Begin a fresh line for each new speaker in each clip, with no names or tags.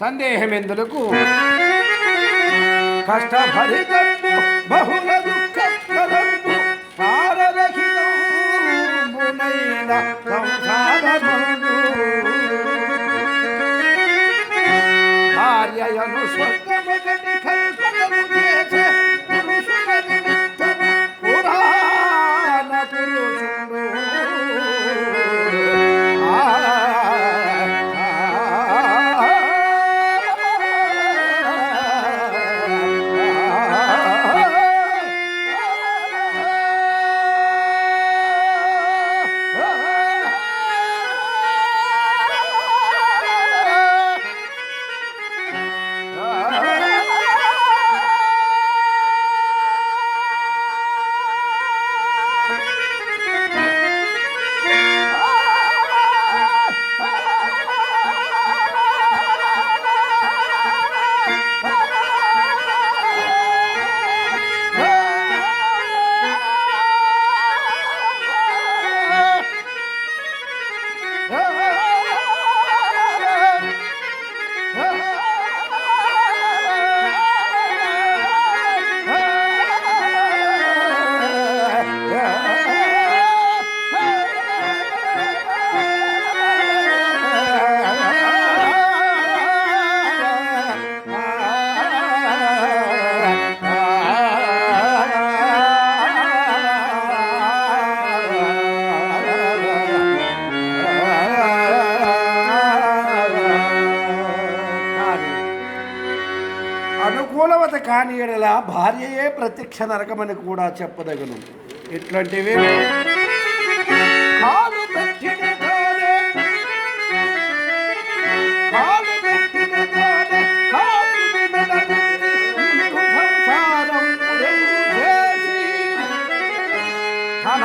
సందేహం ఎందులకు కష్టభరితము బహుళ దుఃఖము పారరహితమునైన మూలవత కాని ఎడల భార్యయే ప్రత్యక్ష నరకమని కూడా చెప్పదగను. ఇట్లాంటివి కాలు పెట్టిన తోడే, కాలు పెట్టిన తోడే, కాలు సంసారం తన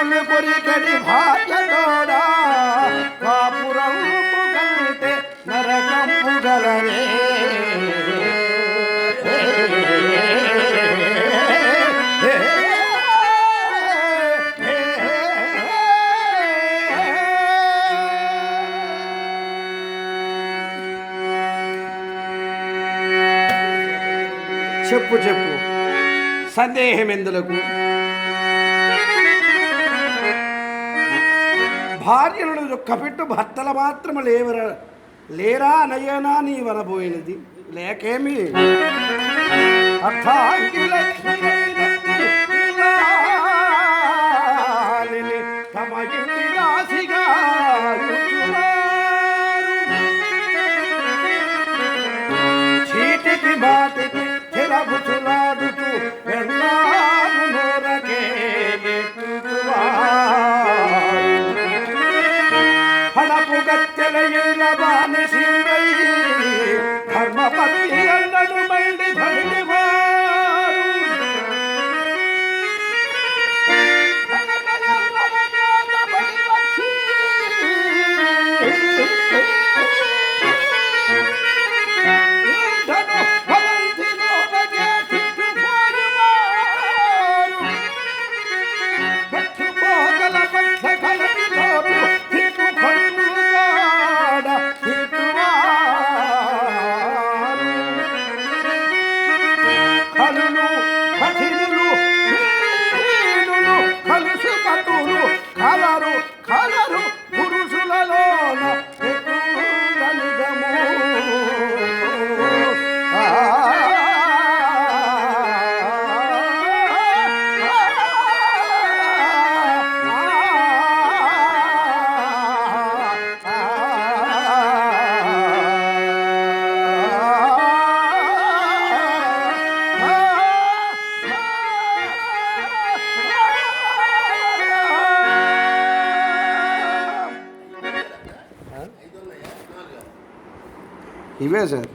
హత్తయముకులు కొరికడి భాగ్యతోడా కాపురంపు కంటే నరకంపు గలనే చెప్పు చెప్పు. సందేహం ఎందులకు? భార్యలను దుఃఖపెట్టు భర్తల మాత్రము లేవర లేరా నయనా నీ వనబోయినది? లేకేమి అర్థాంగి
И везет.